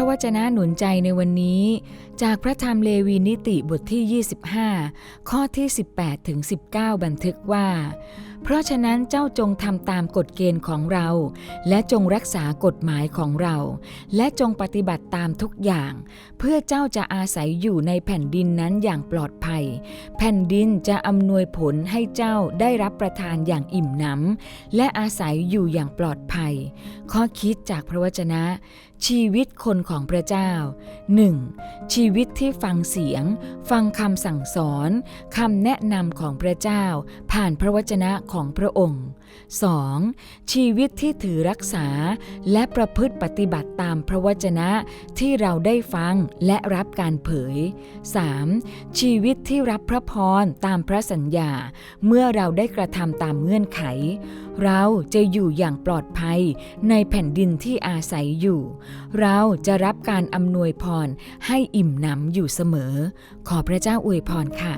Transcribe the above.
ระวจนะหนุนใจในวันนี้ จากพระธรรมเลวีนิติบทที่ 25 ข้อที่ 18ถึง19 บันทึกว่า เพราะฉะนั้นเจ้าจงทำตามกฎเกณฑ์ของเรา และจงรักษากฎหมายของเรา และจงปฏิบัติตามทุกอย่าง เพื่อเจ้าจะอาศัยอยู่ในแผ่นดินนั้นอย่างปลอดภัย แผ่นดินจะอำนวยผลให้เจ้าได้รับประทานอย่างอิ่มหนำและอาศัยอยู่อย่างปลอดภัย ข้อคิดจากพระวจนะ ชีวิตคนของพระเจ้า 1. ชีวิตที่ฟังเสียง ฟังคำสั่งสอนคำแนะนำของพระเจ้า ผ่านพระวจนะของพระองค์ 2. ชีวิตที่ถือรักษา และประพฤติปฏิบัติตามพระวจนะที่เราได้ฟังและรับการเผย 3. ชีวิตที่รับพระพรตามพระสัญญา เมื่อเราได้กระทำตามเงื่อนไข เราจะอยู่อย่างปลอดภัยในแผ่นดินที่อาศัยอยู่ เราจะรับการอำนวยพรให้อิ่มหนำอยู่เสมอ ขอพระเจ้าอวยพรค่ะ